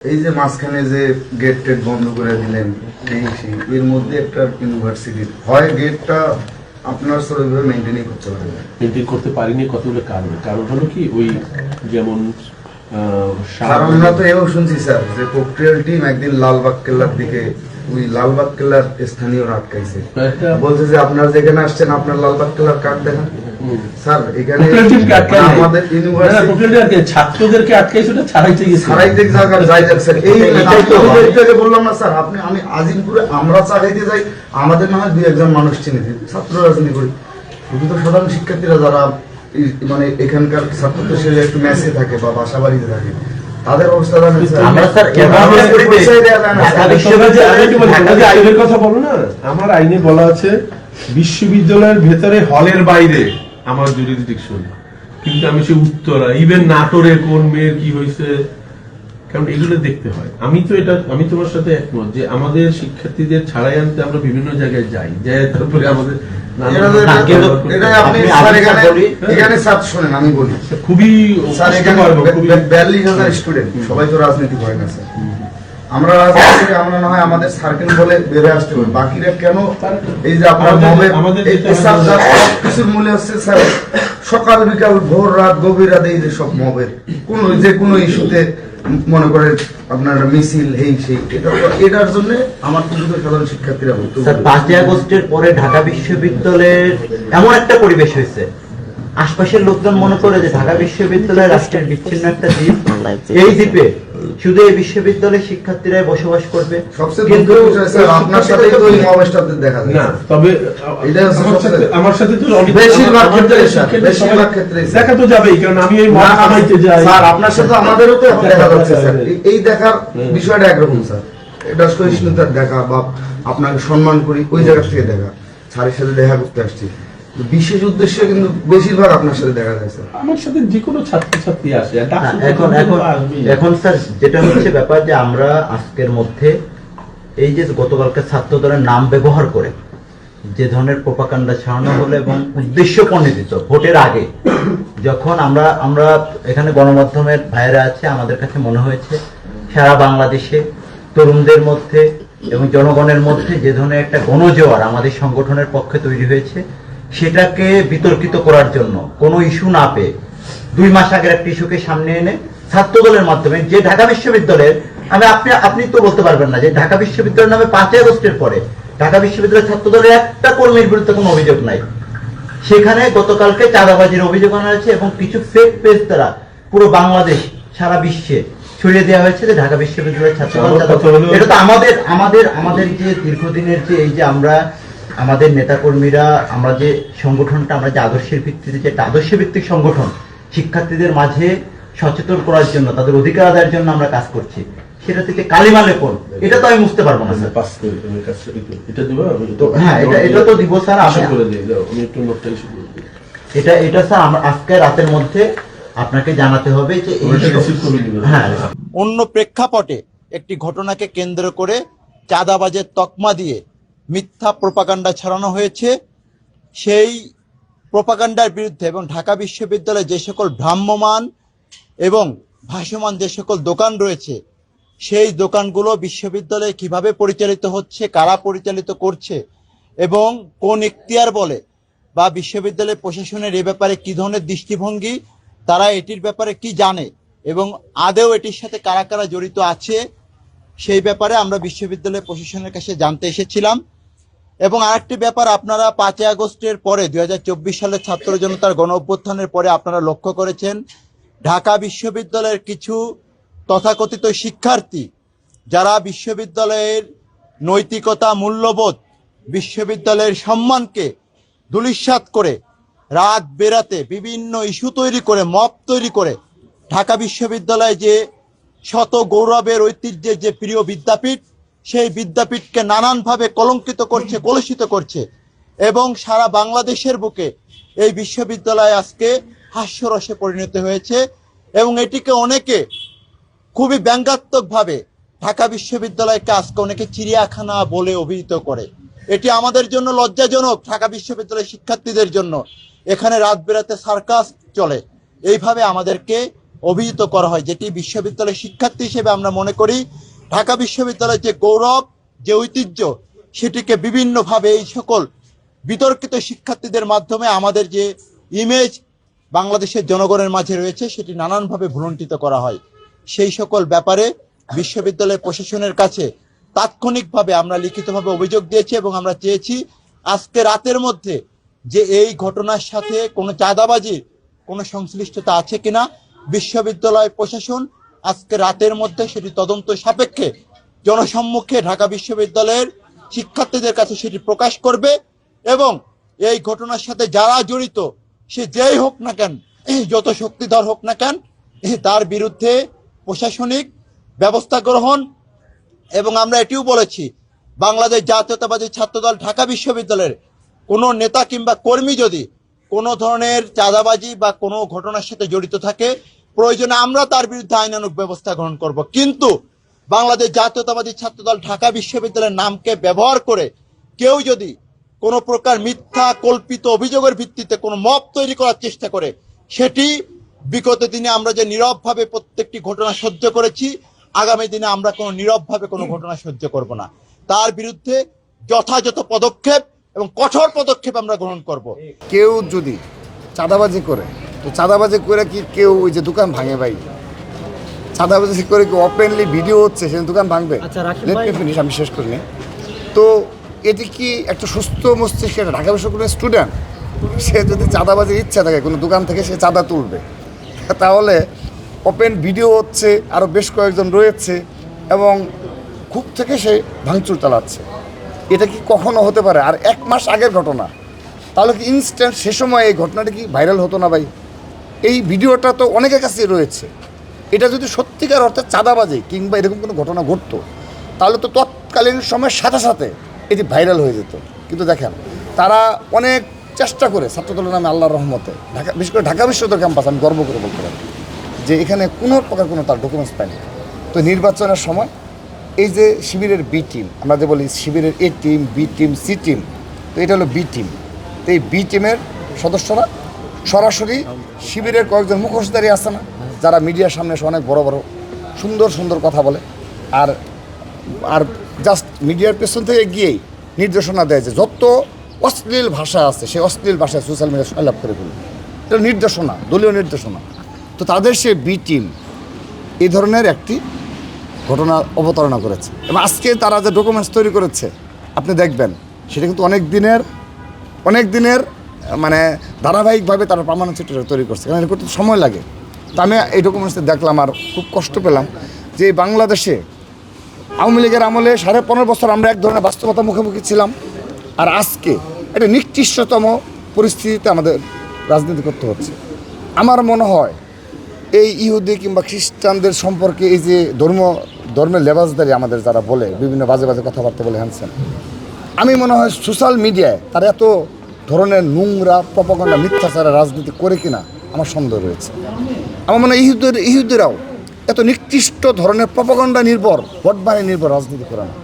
এই যে মাঝখানে যে গেট টেট বন্ধ করে দিলেন এই সেই, এর মধ্যে একটা ইউনিভার্সিটি হয় গেটটা আপনার সরভাবে মেনটেনই করতে হবে মেনটেন করতে পারিনি কতগুলো কারণ? কারণ হলো কি ওই যেমন আর আমরা তো এও শুনছি স্যার যে প্রক্রিয়াল টিম একদিন লালবাগ কেল্লার দিকে ওই লালবাগ কেল্লার স্থানীয়রা আটকাইছে একটা- বলছে যে আপনারা যেখানে আসছেন আপনার লালবাগ কেল্লার কার্ড দেখান। স্যার এখানে। আমাদের না, না, ইউনিভার্সিটি প্রক্রিয়াল টিম আটকায়- ছাত্রদেরকে আটকাইছে ওটা ছাড়াইতে গেছে। সারাইতে জায়গার যাই যাক স্যার এই এটাই তো আমি একটু আগে বললাম না স্যার আপনি আমি আজিমপুরে আমরা চালাইতে যাই আমাদের না হয় দুই একজন মানুষ চিনি ছাত্র রাজনীতি করি। শুধু তো সাধারণ শিক্ষার্থীরা যারা মানে এখানকার ছাত্রদের সে একটু মেসে থাকে বা বাসা বাড়িতে থাকে। তাদের অবস্থা আমরা স্যার আইনের কথা বলো না। আমার আইনে বলা আছে বিশ্ববিদ্যালয়ের ভেতরে হলের বাইরে আমার জুরিডিকশন কিন্তু আমি সে উত্তরা ইভেন নাটোরে কোন মেয়ের কি হয়েছে কারণ এগুলো দেখতে হয়। আমি তো এটা আমি তোমার সাথে একমত যে আমাদের শিক্ষার্থীদের ছাড়াই আনতে আমরা বিভিন্ন জায়গায় যাই যাই তারপরে আমাদের খুবই বিয়াল্লিশ হাজার স্টুডেন্ট সবাই তো রাজনীতি করে না আমরা রাজনীতি আমরা না হয় সার্কেল বলে বেড়ে আসতে বাকিরা কেন? এই যে আপনার মবে কিছুর হচ্ছে স্যার সকাল বিকাল ভোর রাত গভীর রাতে এই যে সব মবের কোন যে কোনো ইস্যুতে মনে করে আপনার মিছিল এই সেই এটার জন্য আমার তো শুধু সাধারণ শিক্ষার্থীরা বলতো স্যার পাঁচই আগস্টের পরে ঢাকা বিশ্ববিদ্যালয়ের এমন একটা পরিবেশ হয়েছে। আশপাশের লোকজন মনে করে যে ঢাকা বিশ্ববিদ্যালয় রাষ্ট্রের বিচ্ছিন্ন একটা দ্বীপ এই দ্বীপে শুধু এই বিশ্ববিদ্যালয়ের শিক্ষার্থীরাই বসবাস করবে। কিন্তু আপনার সাথে তো এই দেখা যায়। না তবে এটা আমার সাথে তো বেশিরভাগ ক্ষেত্রে বেশিরভাগ স্যার। দেখা তো যাবেই কারণ আমি এই না, কামাইতে যাই। স্যার আপনার সাথে আমাদেরও তো দেখা যাচ্ছে স্যার। এই- দেখার বিষয়টা একরকম স্যার। এটা সহিষ্ণুতার দেখা বা আপনাকে সম্মান করি ওই জায়গা থেকে দেখা। স্যারের সাথে দেখা করতে আসছি। বিশেষ উদ্দেশ্যে কিন্তু বেশিরভাগ আপনার সাথে দেখা যায় স্যার আমার সাথে যে কোনো ছাত্রছাত্রী আসে এখন এখন এখন স্যার যেটা হচ্ছে ব্যাপার যে আমরা আজকের মধ্যে এই যে গতকালকে ছাত্র দলের নাম ব্যবহার করে যে ধরনের প্রপাকাণ্ডা ছড়ানো হলো এবং উদ্দেশ্য প্রণোদিত ভোটের আগে যখন আমরা আমরা এখানে গণমাধ্যমের ভাইরা আছে আমাদের কাছে মনে হয়েছে সারা বাংলাদেশে তরুণদের মধ্যে এবং জনগণের মধ্যে যে ধরনের একটা গণজোয়ার আমাদের সংগঠনের পক্ষে তৈরি হয়েছে সেটাকে বিতর্কিত করার জন্য কোনো ইস্যু না পেয়ে দুই মাস আগের একটা ইস্যুকে সামনে এনে ছাত্র দলের মাধ্যমে যে ঢাকা বিশ্ববিদ্যালয়ের আমি আপনি আপনি তো বলতে পারবেন না যে ঢাকা বিশ্ববিদ্যালয়ের নামে পাঁচই আগস্টের পরে ঢাকা বিশ্ববিদ্যালয়ের ছাত্র দলের একটা কর্মীর বিরুদ্ধে কোনো অভিযোগ নাই। সেখানে গতকালকে চাঁদাবাজির অভিযোগ আনা হয়েছে এবং কিছু ফেক পেজ দ্বারা পুরো বাংলাদেশ সারা বিশ্বে ছড়িয়ে দেওয়া হয়েছে যে ঢাকা বিশ্ববিদ্যালয়ের ছাত্র এটা তো আমাদের আমাদের আমাদের যে দীর্ঘদিনের যে এই যে আমরা আমাদের নেতাকর্মীরা আমরা যে সংগঠনটা আমরা যে আদর্শের ভিত্তিতে যে একটা আদর্শ ভিত্তিক সংগঠন শিক্ষার্থীদের মাঝে সচেতন করার জন্য তাদের অধিকার আদায়ের জন্য আমরা কাজ করছি। সেটা থেকে কালিমা লেপন এটা তো আমি বুঝতে পারব না স্যার। এটা দিবা হ্যাঁ এটা এটা তো দিব স্যার আমি করে দিই আমি একটু নোটটা ইস্যু করে দিই। এটা এটা স্যার আমরা আজকে রাতের মধ্যে আপনাকে জানাতে হবে যে হ্যাঁ অন্য প্রেক্ষাপটে একটি ঘটনাকে কেন্দ্র করে চাঁদাবাজের তকমা দিয়ে মিথ্যা প্রপাগান্ডা ছড়ানো হয়েছে। সেই প্রপাগান্ডার বিরুদ্ধে এবং ঢাকা বিশ্ববিদ্যালয়ে যে সকল ভ্রাম্যমান এবং ভাসমান যে সকল দোকান রয়েছে, সেই দোকানগুলো বিশ্ববিদ্যালয়ে কীভাবে পরিচালিত হচ্ছে, কারা পরিচালিত করছে এবং কোন এখতিয়ার বলে বা বিশ্ববিদ্যালয় প্রশাসনের এ ব্যাপারে কি ধরনের দৃষ্টিভঙ্গি, তারা এটির ব্যাপারে কি জানে এবং আদেও এটির সাথে কারা কারা জড়িত আছে, সেই ব্যাপারে আমরা বিশ্ববিদ্যালয় প্রশাসনের কাছে জানতে এসেছিলাম। এবং আরেকটি ব্যাপার, আপনারা পাঁচই আগস্টের পরে দু হাজার চব্বিশ সালের ছাত্র জনতার গণ অভ্যুত্থানের পরে আপনারা লক্ষ্য করেছেন, ঢাকা বিশ্ববিদ্যালয়ের কিছু তথাকথিত শিক্ষার্থী, যারা বিশ্ববিদ্যালয়ের নৈতিকতা মূল্যবোধ, বিশ্ববিদ্যালয়ের সম্মানকে ধূলিসাৎ করে রাত বেরাতে বিভিন্ন ইস্যু তৈরি করে মপ তৈরি করে, ঢাকা বিশ্ববিদ্যালয়ে যে শত গৌরবের ঐতিহ্যের যে প্রিয় বিদ্যাপীঠ সেই বিদ্যাপীঠকে নানানভাবে কলঙ্কিত করছে, কলুষিত করছে এবং সারা বাংলাদেশের বুকে এই বিশ্ববিদ্যালয় আজকে হাস্যরসে পরিণত হয়েছে এবং এটিকে অনেকে খুবই ব্যঙ্গাত্মকভাবে ঢাকা বিশ্ববিদ্যালয়কে আজকে অনেকে চিড়িয়াখানা বলে অভিহিত করে। এটি আমাদের জন্য লজ্জাজনক, ঢাকা বিশ্ববিদ্যালয়ের শিক্ষার্থীদের জন্য। এখানে রাত বেরাতে সার্কাস চলে। এইভাবে আমাদেরকে অভিহিত করা হয়, যেটি বিশ্ববিদ্যালয়ের শিক্ষার্থী হিসেবে আমরা মনে করি ঢাকা বিশ্ববিদ্যালয়ের যে গৌরব, যে ঐতিহ্য, সেটিকে বিভিন্নভাবে এই সকল বিতর্কিত শিক্ষার্থীদের মাধ্যমে আমাদের যে ইমেজ বাংলাদেশের জনগণের মাঝে রয়েছে, সেটি নানানভাবে ভুলণ্ঠিত করা হয়। সেই সকল ব্যাপারে বিশ্ববিদ্যালয় প্রশাসনের কাছে তাৎক্ষণিকভাবে আমরা লিখিতভাবে অভিযোগ দিয়েছি এবং আমরা চেয়েছি আজকে রাতের মধ্যে যে এই ঘটনার সাথে কোনো চাঁদাবাজির কোনো সংশ্লিষ্টতা আছে কিনা, বিশ্ববিদ্যালয় প্রশাসন আজকে রাতের মধ্যে সেটি তদন্ত সাপেক্ষে জনসম্মুখে ঢাকা বিশ্ববিদ্যালয়ের শিক্ষার্থীদের কাছে সেটি প্রকাশ করবে এবং এই ঘটনার সাথে যারা জড়িত, সে যেই হোক না কেন যত শক্তিধর হোক না কেন তার বিরুদ্ধে প্রশাসনিক ব্যবস্থা গ্রহণ এবং আমরা এটিও বলেছি, বাংলাদেশ জাতীয়তাবাদী ছাত্রদল ঢাকা বিশ্ববিদ্যালয়ের কোনো নেতা কিংবা কর্মী যদি কোনো ধরনের চাঁদাবাজি বা কোনো ঘটনার সাথে জড়িত থাকে প্রয়োজনে আমরা তার বিরুদ্ধে আইনানুক ব্যবস্থা গ্রহণ করব। কিন্তু বাংলাদেশ জাতীয়তাবাদী ছাত্রদল ঢাকা বিশ্ববিদ্যালয়ের নামকে ব্যবহার করে কেউ যদি কোনো প্রকার মিথ্যা, কল্পিত অভিযোগের ভিত্তিতে কোনো মব তৈরি করার চেষ্টা করে, সেটি বিগত দিনে আমরা যে নীরবভাবে প্রত্যেকটি ঘটনা সহ্য করেছি, আগামী দিনে আমরা কোনো নীরবভাবে কোনো ঘটনা সহ্য করব না। তার বিরুদ্ধে যথাযথ পদক্ষেপ এবং কঠোর পদক্ষেপ আমরা গ্রহণ করব। কেউ যদি চাঁদাবাজি করে তো চাঁদাবাজি করে কি কেউ ওই যে দোকান ভাঙে ভাই? চাঁদাবাজি করে কি ওপেনলি ভিডিও হচ্ছে সে দোকান ভাঙবে? আচ্ছা, আমি শেষ করিনি তো এটি কি একটা সুস্থ মস্তিষ্কের ঢাকা বিশ্ববিদ্যালয়ের স্টুডেন্ট সে যদি চাঁদাবাজির ইচ্ছা থাকে কোনো দোকান থেকে সে চাঁদা তুলবে। তাহলে ওপেন ভিডিও হচ্ছে আরও বেশ কয়েকজন রয়েছে এবং খুব থেকে সে ভাঙচুর চালাচ্ছে। এটা কি কখনো হতে পারে? আর এক মাস আগের ঘটনা। তাহলে কি ইনস্ট্যান্ট সে সময় এই ঘটনাটা কি ভাইরাল হতো না ভাই? এই ভিডিওটা তো অনেকের কাছে রয়েছে। এটা যদি সত্যিকার অর্থে চাঁদাবাজি কিংবা এরকম কোনো ঘটনা ঘটতো, তাহলে তো তৎকালীন সময়ের সাথে সাথে এটি ভাইরাল হয়ে যেত। কিন্তু দেখেন, তারা অনেক চেষ্টা করে ছাত্রদলের নামে আল্লাহর রহমতে, ঢাকা বিশেষ করে ঢাকা বিশ্ববিদ্যালয় ক্যাম্পাস, আমি গর্ব করে বলতে পারি, যে এখানে কোনো প্রকার কোনো তার ডকুমেন্টস পাইনি তো নির্বাচনের সময় এই যে শিবিরের বি টিম আমরা যে বলি শিবিরের A team B team C team তো এটা হলো বি টিম তো এই বি টিমের সদস্যরা সরাসরি শিবিরের কয়েকজন মুখোশধারী আছে না, যারা মিডিয়ার সামনে এসে অনেক বড় বড় সুন্দর সুন্দর কথা বলে। আর আর জাস্ট মিডিয়ার পেছন থেকে গিয়েই নির্দেশনা দেয় যে যত অশ্লীল ভাষা আছে, সেই অশ্লীল ভাষায় সোশ্যাল মিডিয়া সয়লাভ করে ফেলবে এটা নির্দেশনা, দলীয় নির্দেশনা। তো তাদের সে বি টিম এই ধরনের একটি ঘটনা অবতারণা করেছে। এবং আজকে তারা যে ডকুমেন্টস তৈরি করেছে, আপনি দেখবেন, সেটা কিন্তু অনেক দিনের অনেক দিনের মানে ধারাবাহিকভাবে তারা প্রমাণ চিত্র তৈরি করছে। কারণ এটা করতে সময় লাগে। তো আমি এই ডকুমেন্টসে দেখলাম আর খুব কষ্ট পেলাম যে বাংলাদেশে আওয়ামী লীগের আমলে সাড়ে পনেরো বছর আমরা এক ধরনের বাস্তবতা মুখোমুখি ছিলাম। আর আজকে একটা নিকৃষ্টতম পরিস্থিতিতে আমাদের রাজনীতি করতে হচ্ছে। আমার মনে হয় এই ইহুদি কিংবা খ্রিস্টানদের সম্পর্কে এই যে ধর্ম, ধর্মের লেবাজদারি আমাদের যারা বলে, বিভিন্ন বাজে বাজে কথাবার্তা বলে হ্যানসেন আমি মনে হয় সোশ্যাল মিডিয়ায় তারা এত ধরনের নোংরা প্রপাগণ্ডা মিথ্যাচারের রাজনীতি করে কিনা আমার সন্দেহ রয়েছে। আমার মনে হয় ইহুদের, ইহুদিরাও এত নিকৃষ্ট ধরনের প্রপাগণ্ডা নির্ভর ভোট নির্ভর রাজনীতি করে না।